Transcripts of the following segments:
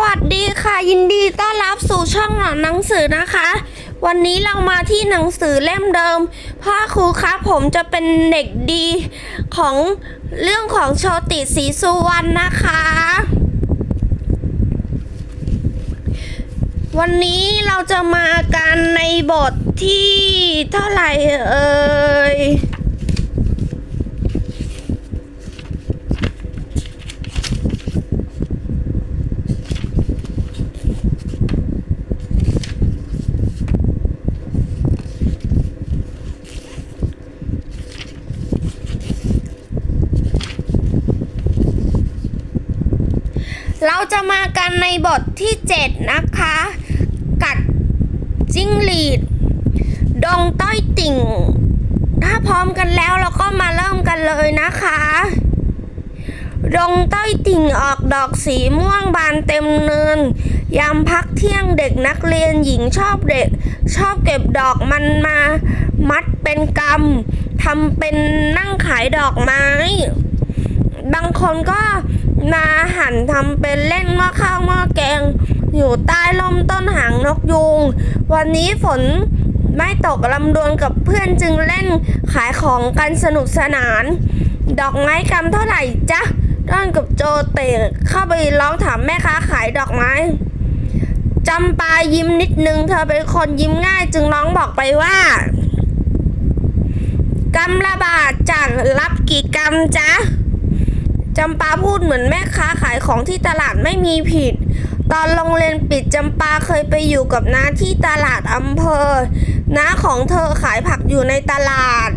วัสดีค่ะ ยินดีต้อนรับสู่ช่องหนอนหนังสือนะคะ วันนี้เรามาที่หนังสือเล่มเดิม พ่อครูคะผมจะเป็นเด็กดีของเรื่องของโชติศรีสุวรรณนะคะ วันนี้เราจะมากันในบทที่เท่าไหร่เอ่ย เราจะมากันในบทที่ 7 นะคะ กัดจิ้งหรีด ดงต้อยติ่ง ถ้าพร้อมกันแล้วเราก็มาเริ่มกันเลยนะคะ ดงต้อยติ่งออกดอกสีม่วงบานเต็มเนิน ยามพักเที่ยงเด็กนักเรียนหญิงชอบเด็ก ชอบเก็บดอกมันมา มัดเป็นกำทำเป็นนั่งขายดอกไม้ บางคนก็ มาหั่นทำเป็นเล่นหม้อข้าวหม้อแกง อยู่ใต้ร่มต้นหางนกยูง วันนี้ฝนไม่ตกลำดวนกับเพื่อนจึงเล่นขายของกันสนุกสนาน ดอกไม้กำเท่าไหร่จ๊ะด้อนกับโจเตะเข้าไปร้องถามแม่ค้าขายดอกไม้จำปายิ้มนิดนึง เธอเป็นคนยิ้มง่ายจึงร้องบอกไปว่ากำละบาทจากรับกี่กำจ๊ะ จำปาพูดเหมือนแม่ค้าขายของที่ตลาดไม่มีผิด ตอนโรงเรียนปิดจำปาเคยไปอยู่กับน้าที่ตลาดอำเภอ น้าของเธอขายผักอยู่ในตลาด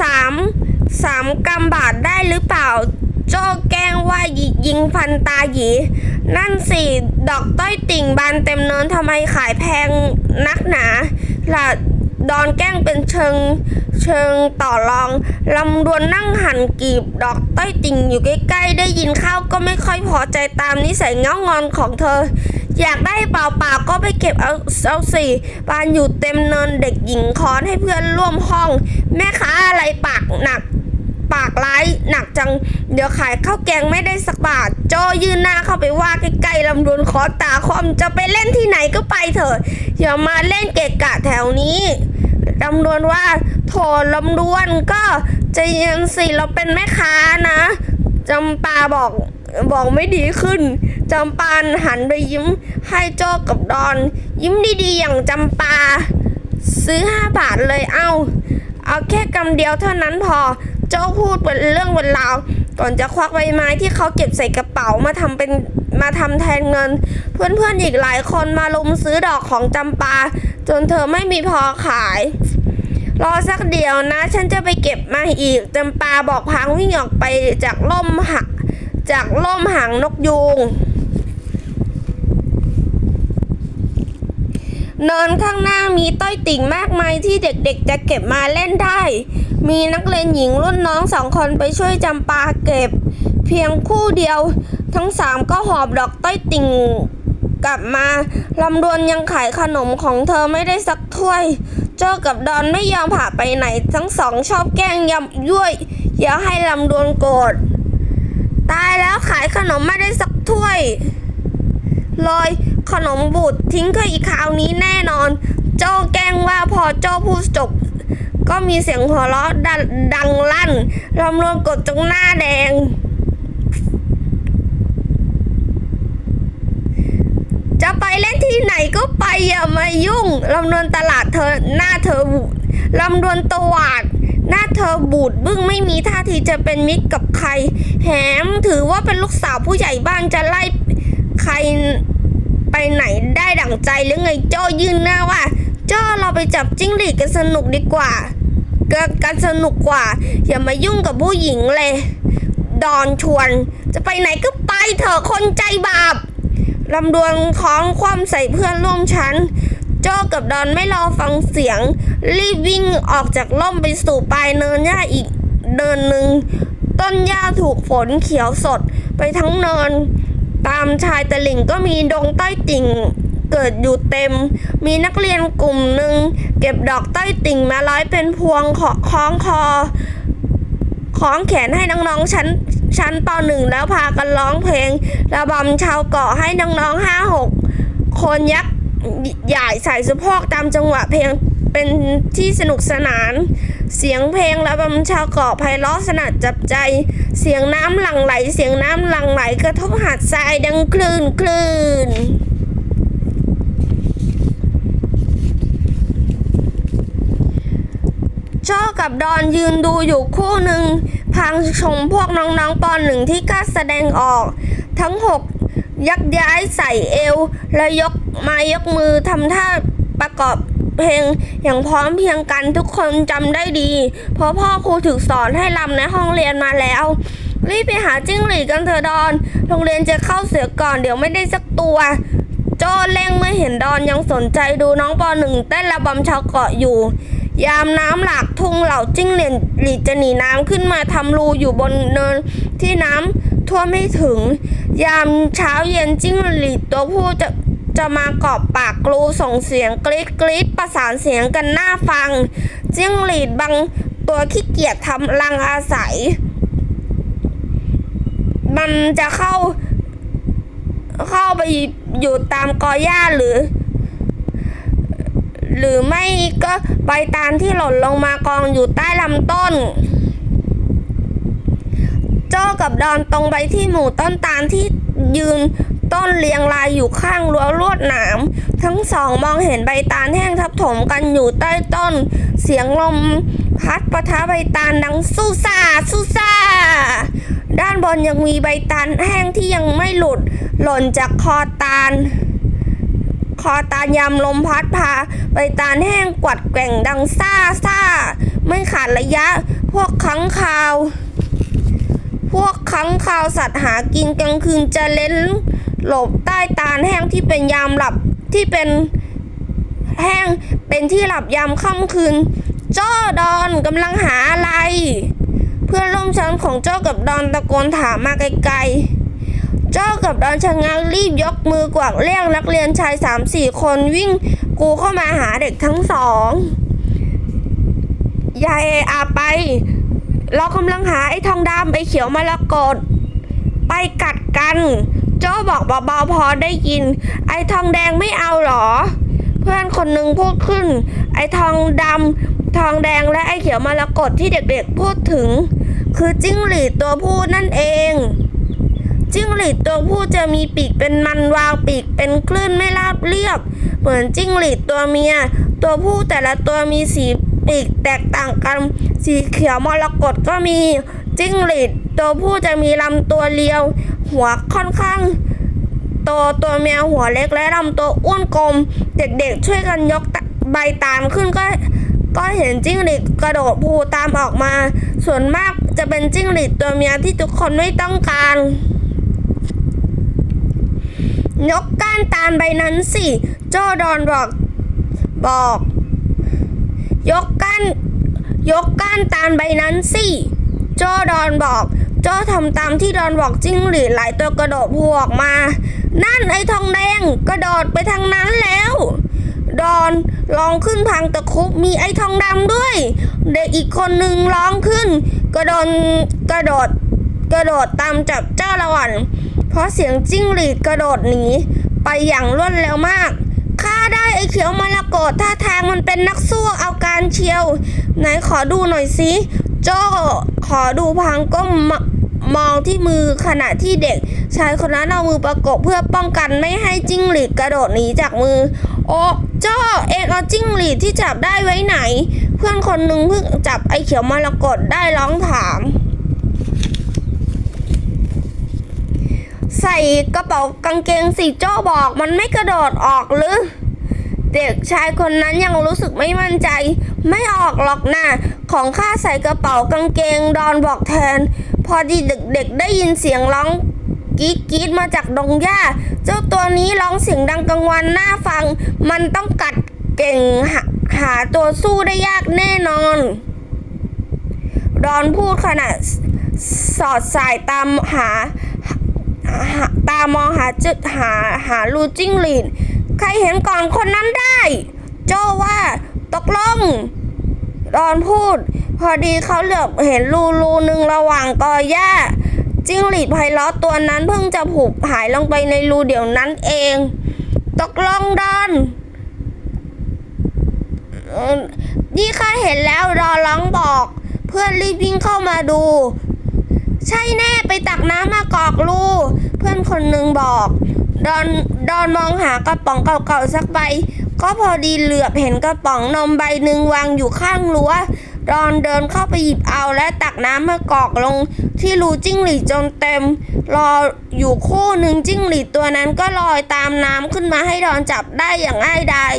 สามสามกำบาทได้หรือเปล่า โจ้แกล้งว่ายิงพันตาหยี นั่นสิ ดอกต้อยติ่งบานเต็มเนินทำไมขายแพงนักหนาล่ะดอนแกล้งเป็นเชิงเชิงต่อรองลำดวนนั่งหันกีบ ดอกต้อยติ่งอยู่ใกล้ๆ ได้ยินข้าวก็ไม่ค่อยพอใจตามนิสัยเงางอนของเธอ อยากได้เปล่าๆก็ไปเก็บเอาเอาสิปานอยู่เต็มเนินเด็กหญิงคอนให้เพื่อนร่วมห้อง แม่ค้าอะไรปากหนัก ปากร้ายหนักจัง เดี๋ยวขายข้าวแกงไม่ได้สักบาท โจยืนหน้าเข้าไปว่าใกล้ๆลำดวนขอตาคอมจะไปเล่นที่ไหนก็ไปเถอะอย่ามาเล่นเกะกะแถวนี้ลำดวนว่าโถลำดวนก็ใจเย็นสิเราเป็นแม่ค้านะจำปาบอกบอกไม่ดีขึ้น จำปาหันไปยิ้มให้โจกับดอน ยิ้มดีๆอย่างจำปา ซื้อห้าบาทเลยเอ้าเอาแค่กำเดียวเท่านั้นพอ โจพูดเป็นเรื่องเป็นราว ก่อนจะควักใบไม้ที่เขาเก็บใส่กระเป๋ามาทำเป็นมาทำแทนเงิน เพื่อนๆอีกหลายคนมาลุมซื้อดอกของจำปา จนเธอไม่มีพอขาย รอสักเดียวนะ ฉันจะไปเก็บมาอีกจำปาบอกพางวิ่งออกไปจากล่มหักจากล่มหางนกยูงเนินข้างหน้ามีต้อยติ่งมากมายที่เด็กๆจะเก็บมาเล่นได้ มีนักเรียนหญิงรุ่นน้องสองคนไปช่วยจำปาเก็บ เพียงคู่เดียว ทั้งสามก็หอบดอกต้อยติ่งกลับมาลำดวนยังขายขนมของเธอไม่ได้สักถ้วย โจ้กับดอนไม่ยอมผ่าไปไหน ทั้งสองชอบแกล้งยำยั่วอย่าให้ลำดวนโกรธตายแล้วขายขนมไม่ได้สักถ้วยเลยขนมบูดทิ้งก็อีกคราวนี้แน่นอน โจ้แกล้งว่าพอโจ้พูดจบ ก็มีเสียงหัวเราะดดังลั่นลำรวนกดจงหน้าแดง จะไปเล่นที่ไหนก็ไปอย่ามายุ่งลำดวนตลาดเธอหน้าเธอบูดลำดวนตวาด หน้าเธอบูดบึ้งไม่มีท่าทีจะเป็นมิตรกับใคร แถมถือว่าเป็นลูกสาวผู้ใหญ่บ้านจะไล่ใครไปไหนได้ดั่งใจหรือไงโจ้ยืนหน้าว่า จ้าเราไปจับจิ้งหรีดกันสนุกดีกว่ากันกันสนุกกว่า อย่ามายุ่งกับผู้หญิงเลย ดอนชวน จะไปไหนก็ไปเถอะคนใจบาปลำดวนคล้องคว่ำใส่เพื่อนร่วมชั้น โจ้กับดอนไม่รอฟังเสียง รีบวิ่งออกจากร่มไปสู่ปลายเนินหญ้าอีกเนินหนึ่ง ต้นหญ้าถูกฝนเขียวสดไปทั้งเนิน ตามชายตะลิ่งก็มีดงต้อยติ่ง เกิดอยู่เต็ม มีนักเรียนกลุ่มหนึ่งเก็บดอกต้อยติ่งมาร้อยเป็นพวงขอคล้องคอคล้องแขนให้น้องๆชั้นชั้นปหนึ่งแล้วพากันร้องเพลง ระบำชาวเกาะให้น้องๆห้าหกคนยักษ์ใหญ่ใส่สะโพกตามจังหวะเพลงเป็นที่สนุกสนาน เสียงเพลงระบำชาวเกาะไพเราะสนัดจับใจ เสียงน้ำหลั่งไหล เสียงน้ำหลั่งไหลกระทบหาดทรายดังคลื่นคลื่น โจ้กับดอนยืนดูอยู่คู่หนึ่งพังชมพวกน้องๆปหนึ่งที่กล้าแสดงออก ทั้งหกยักย้ายใส่เอว และยกมายกมือทำท่าประกอบเพลงอย่างพร้อมเพียงกันทุกคนจำได้ดี เพราะพ่อครูถึกสอนให้ลำในห้องเรียนมาแล้ว รีบไปหาจิ้งหรีดกันเถอะดอน โรงเรียนจะเข้าเสือก่อนเดี๋ยวไม่ได้สักตัว โจ้เร่งเมื่อเห็นดอนยังสนใจดูน้องปหนึ่งเต้นระบำชาวเกาะอยู่ ยามน้ำหลากทุ่งเหล่าจิ้งเหลนหลีจะหนีน้ำขึ้นมาทำรูอยู่บนเนินที่น้ำท่วมไม่ถึง ยามเช้าเย็นจิ้งหรีตัวผู้จะจะมากอบปากกลูส่งเสียงกรี๊ดกรี๊ดประสานเสียงกันหน้าฟัง จิ้งหรีดบางตัวขี้เกียจทำรังอาศัย มันจะเข้า เข้าไปอยู่ตามกอหญ้าหรือ หรือไม่ก็ใบตาลที่หล่นลงมากองอยู่ใต้ลำต้น โจ้กับดอนตรงไปที่หมู่ต้นตาลที่ยืนต้นเรียงรายอยู่ข้างรั้วลวดหนาม ทั้งสองมองเห็นใบตาลแห้งทับถมกันอยู่ใต้ต้น เสียงลมพัดปะทะใบตาลดังสู้ซ่าสู้ซ่าด้านบนยังมีใบตาลแห้งที่ยังไม่หลุด หล่นจากคอตาล คอตาลยำลมพัดพา ใบตาลแห้งกวัดแกว่งดังซ่าซ่า ไม่ขาดระยะ พวกค้างคาว พวกค้างคาวสัตว์หากินกลางคืนจะเล้น หลบใต้ตาลแห้งที่เป็นยามหลับที่เป็นแห้งเป็นที่หลับยามค่ำคืนโจ้าดอนกำลังหาอะไร เพื่อนร่วมชั้นของโจ้ากับดอนตะโกนถามมาไกลๆ เจ้ากับดอนชะงักรีบยกมือกวักเรียกนักเรียนชายสามสี่คนวิ่งกูเข้ามาหาเด็กทั้งสองยายอาไป เรากำลังหาไอ้ทองดำไอ้เขียวมรกตไปกัดกัน โจ้บอกเบาๆพอได้ยิน ไอ้ทองแดงไม่เอาหรอ เพื่อนคนหนึ่งพูดขึ้น ไอ้ทองดำทองแดงและไอ้เขียวมรกตที่เด็กๆพูดถึง คือจิ้งหรีดตัวผู้นั่นเอง จิ้งหรีดตัวผู้จะมีปีกเป็นมันวาวปีกเป็นคลื่นไม่ราบเรียบ เหมือนจิ้งหรีดตัวเมีย ตัวผู้แต่ละตัวมีสีปีกแตกต่างกัน สีเขียวมรกตก็มีจิ้งหรีดตัวผู้จะมีลำตัวเรียว หัวค่อนข้างโตตัวเมียหัวเล็กและลำตัวอ้วนกลม เด็กๆ ช่วยกันยกใบตามขึ้นก็ก็เห็นจิ้งหรีดกระโดดภูตามออกมา ส่วนมากจะเป็นจิ้งหรีดตัวเมียที่ทุกคนไม่ต้องการ ยกก้านตาลใบนั้นสิ โจดอนบอก บอก ยกก้านยกก้านตาลใบนั้นสิ โจดอนบอก โจทำตามที่ดอนบอกจิ้งหรีดหลายตัวกระโดดพูออกมา นั่นไอ้ทองแดงกระโดดไปทางนั้นแล้ว ดอนลองขึ้นพังตะคุบมีไอ้ทองดำด้วย เด็กอีกคนหนึ่งร้องขึ้น กระโดดกระโดดกระโดดตามจับเจ้าละวัน เพราะเสียงจิ้งหรีดกระโดดหนี ไปอย่างรวดเร็วมากข้าได้ไอ้เขียวมรกตท่าทางมันเป็นนักสู้เอาการเชียว ไหนขอดูหน่อยสิโจ้ขอดูพังก็มมองที่มือขณะที่เด็ก ชายคนนั้นเอามือประกบเพื่อป้องกันไม่ให้จิ้งหรีดกระโดดหนีจากมือ โอ้โจ้เอกเอาจิ้งหรีดที่จับได้ไว้ไหน เพื่อนคนหนึ่งเพิ่งจับไอ้เขียวมรกตได้ร้องถาม ใส่กระเป๋ากางเกงสีโจ้บอกมันไม่กระโดดออกหรือ เด็กชายคนนั้นยังรู้สึกไม่มั่นใจ ไม่ออกหรอกนะของข้าใส่กระเป๋ากางเกงดอนบอกแทน พอดีเด็กๆได้ยินเสียงร้องกรีดกรีดมาจากดงหญ้า เจ้าตัวนี้ร้องเสียงดังกังวานน่าฟัง มันต้องกัดเก่งหาหาตัวสู้ได้ยากแน่นอน ดอนพูดขณะสอดสายตามหา ตามองหาจุดหาหารูจิ้งหรีดรเห็นก่อนคนนั้นได้ โจว่าตกลงดอนพูด พอดีเขาเหลือบเห็นรูรูหนึ่งระหว่างกอหญ้าจิ้งหรีดไพเราะตัวนั้นเพิ่งจะผุหายลงไปในรูเดี๋ยวนั้นเอง ตกลงดอนนี่ข้าเห็นแล้วรอร้องบอก เพื่อนรีบวิ่งเข้ามาดู ใช่แน่ไปตักน้ำมากอกลู เพื่อนคนหนึ่งบอก ดอนดอนมองหากระป๋องเก่าๆสักใบ ก็พอดีเหลือบเห็นกระป๋องนมใบหนึ่งวางอยู่ข้างรั้วดอนเดินเข้าไปหยิบเอาและตักน้ำมากอกลง ที่รูจิ้งหรีดจนเต็ม รออยู่คู่หนึ่งจิ้งหรีดตัวนั้นก็ลอยตามน้ำขึ้นมาให้ดอนจับได้อย่างง่ายดาย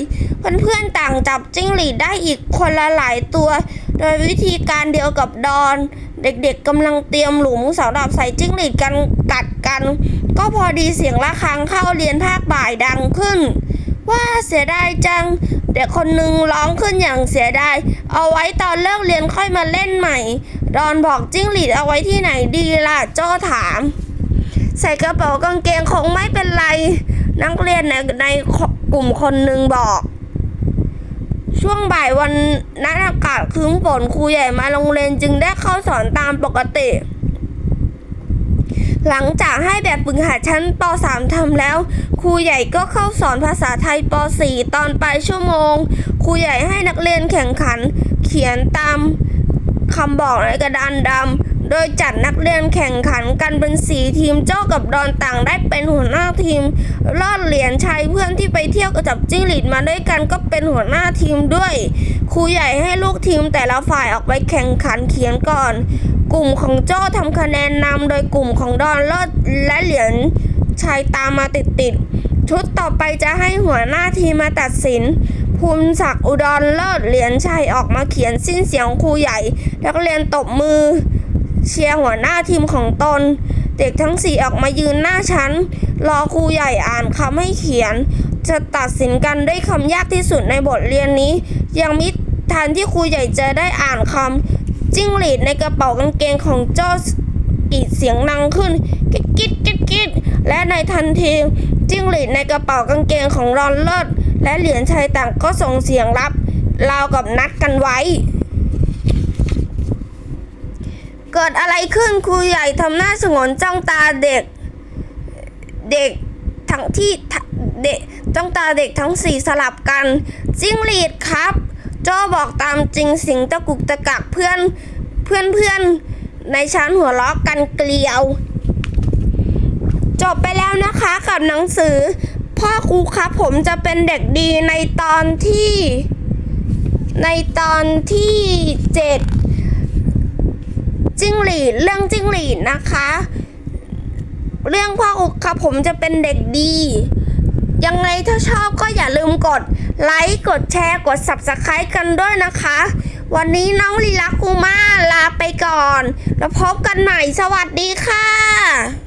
เพื่อนๆต่างจับจิ้งหรีดได้อีกคนละหลายตัว โดยวิธีการเดียวกับดอน เด็กๆกำลังเตรียมหลุมสำหรับใส่จิ้งหรีดกันกัดกัน ก็พอดีเสียงะระฆังเข้าเรียนภาคบ่ายดังขึ้น ว่าเสียดายจัง เด็กคนหนึ่งร้องขึ้นอย่างเสียดาย เอาไว้ตอนเลิกเรียนค่อยมาเล่นใหม่ ดอนบอกจิ้งหรีดเอาไว้ที่ไหนดีล่ะโจ้ถาม ใส่กระเป๋ากางเกงคงไม่เป็นไร นักเรียนในในกลุ่มคนหนึ่งบอก ช่วงบ่ายวันนั้นอากาศครึ้มฝนครูใหญ่มาโรงเรียนจึงได้เข้าสอนตามปกติ หลังจากให้แบบฝึกหัดชั้นป .3 ทำแล้ว ครูใหญ่ก็เข้าสอนภาษาไทยป .4 ตอนปลายชั่วโมง ครูใหญ่ให้นักเรียนแข่งขันเขียนตามคำบอกในกระดานดำ โดยจัดนักเรียนแข่งขันกันเป็นสีทีม โจ้กับดอนต่างได้เป็นหัวหน้าทีม รอดเหรียญชัยเพื่อนที่ไปเที่ยวกับจับจิ้งหรีดมาด้วยกันก็เป็นหัวหน้าทีมด้วย ครูใหญ่ให้ลูกทีมแต่ละฝ่ายออกไปแข่งขันเขียนก่อน กลุ่มของโจ้ทำคะแนนนำโดยกลุ่มของดอนเลิศและเหรียญชัยตามมาติดๆ ชุดต่อไปจะให้หัวหน้าทีมมาตัดสินภูมิศักดิ์อุดรเลิศเหรียญชัยออกมาเขียนสิ้นเสียงครูใหญ่นักเรียนตบมือ เชียร์หัวหน้าทีมของตน เด็กทั้งสี่ออกมายืนหน้าชั้น รอครูใหญ่อ่านคำให้เขียน จะตัดสินกันด้วยคำยากที่สุดในบทเรียนนี้ ยังมิทันที่ครูใหญ่จะได้อ่านคำจิ้งหรีดในกระเป๋ากางเกงของเจ้ากรีดเสียงดังขึ้นกิ๊ดกิ๊ดกิ๊ดกิ๊ดและในทันทีจิ้งหรีดในกระเป๋ากางเกงของรอนเลิศและเหรียญชัยต่างก็ส่งเสียงรับราวกับนัดกันไว้ เกิดอะไรขึ้นครูใหญ่ทำหน้าสงวนจ้องตาเด็ก เด็กทั้งที่เด็กจ้องตาเด็กทั้งสี่สลับกันจิ้งหรีดครับ โจบอกตามจริงสิงตะกุกตะกักเพื่อนเพื่อนเพื่อนในชั้นหัวเราะกันเกลียว จบไปแล้วนะคะกับหนังสือ พ่อครูครับผมจะเป็นเด็กดีในตอนที่ ในตอนที่เจ็ด จิ้งหรีดเรื่องจิ้งหรีดนะคะ เรื่องพ่ออุกครับผมจะเป็นเด็กดี ยังไงถ้าชอบก็อย่าลืมกดไลค์กดแชร์กด subscribe กันด้วยนะคะ วันนี้น้องลีลาคูมาลาไปก่อน แล้วพบกันใหม่สวัสดีค่ะ